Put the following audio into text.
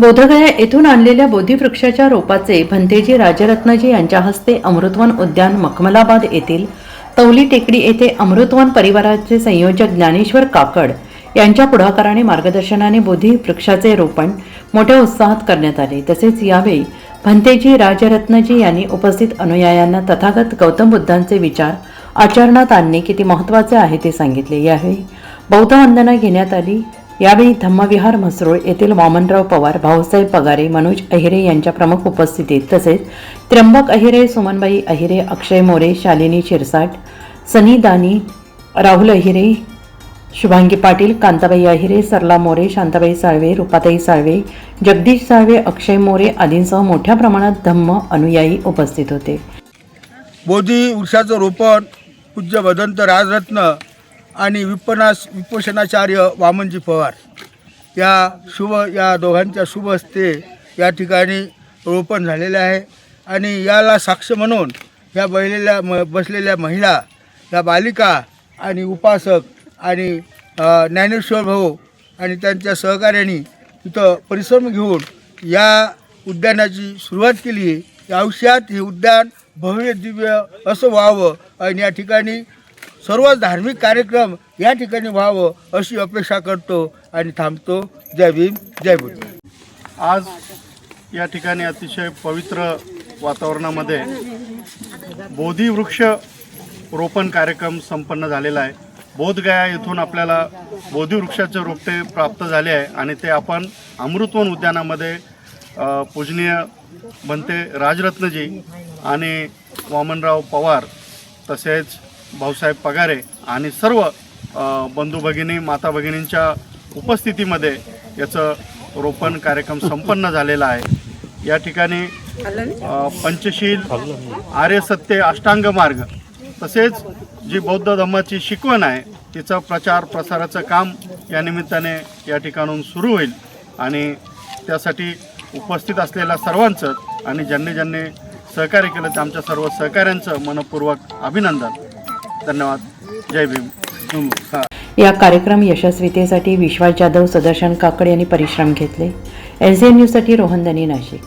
बोधगया येथून आणलेल्या बोधीवृक्षाच्या रोपाचे भंतेजी राजरत्नजी यांच्या हस्ते अमृतवन उद्यान मखमलाबाद येथील तौली टेकडी येथे अमृतवन परिवाराचे संयोजक ज्ञानेश्वर काकड यांच्या पुढाकाराने मार्गदर्शनाने बोधी वृक्षाचे रोपण मोठ्या उत्साहात करण्यात आले. तसेच यावेळी भंतेजी राजरत्नजी यांनी उपस्थित अनुयायांना तथागत गौतम बुद्धांचे विचार आचरणात आणणे किती महत्त्वाचे आहे ते सांगितले. यावेळी बौद्ध वंदना घेण्यात आली. यावेळी धम्मविहार म्हसरोळ येथील वामनराव पवार भाऊसाहेब पगारे मनोज अहिरे यांच्या प्रमुख उपस्थितीत तसेच त्र्यंबक अहिरे सुमनबाई अहिरे अक्षय मोरे शालिनी शिरसाट सनी दानी राहुल अहिरे शुभांगी पाटील कांताबाई अहिरे सरला मोरे शांताबाई साळवे रुपाताई साळवे जगदीश साळवे अक्षय मोरे आदींसह मोठ्या प्रमाणात धम्म अनुयायी उपस्थित होते. बोधी वृक्षाचं रोपण पूज्य भदंत राजरत्न आणि विपनास विपोषणाचार्य वामनजी पवार. या शुभ या दोघांच्या शुभ हस्ते या ठिकाणी रोपण झालेले आहे. आणि याला साक्ष म्हणून या बसलेल्या म बसलेल्या महिला या बालिका आणि उपासक आणि ज्ञानेश्वर भाऊ आणि त्यांच्या सहकार्याने इथं परिश्रम घेऊन या उद्यानाची सुरुवात केली आहे. या आयुष्यात हे उद्यान भव्य दिव्य असं व्हावं आणि या ठिकाणी सर्व धार्मिक कार्यक्रम या ठिकाणी व्हावं अशी अपेक्षा करतो आणि थांबतो. जय भीम जय बुद्ध. आज या ठिकाणी अतिशय पवित्र वातावरणामध्ये बोधिवृक्ष रोपण कार्यक्रम संपन्न झालेला आहे. बोधगया येथून आपल्याला बोधिवृक्षाचे रोपटे प्राप्त झाले आहे आणि ते आपण अमृतवन उद्यानामध्ये पूजनीय बनते राजरत्नजी आणि वामनराव पवार तसेच भाऊसाहेब पगारे आणि सर्व बंधू भगिनी माता भगिनींच्या उपस्थितीमध्ये याचं रोपण कार्यक्रम संपन्न झालेला आहे. या ठिकाणी पंचशील आर्य सत्य अष्टांग मार्ग तसेच जी बौद्ध धर्माची शिकवण आहे तिचं प्रचार प्रसाराचं काम या निमित्ताने या ठिकाणून सुरू होईल आणि त्यासाठी उपस्थित असलेल्या सर्वांचं आणि ज्यांनी ज्यांनी सहकार्य केलं ते आमच्या सर्व सहकाऱ्यांचं मनपूर्वक अभिनंदन. धन्यवाद. जय भीम. या कार्यक्रम यशस्वीतेसाठी विश्वास जाधव सुदर्शन काकड यांनी परिश्रम घेतले. एस न्यूजसाठी रोहन दनी नाशिक.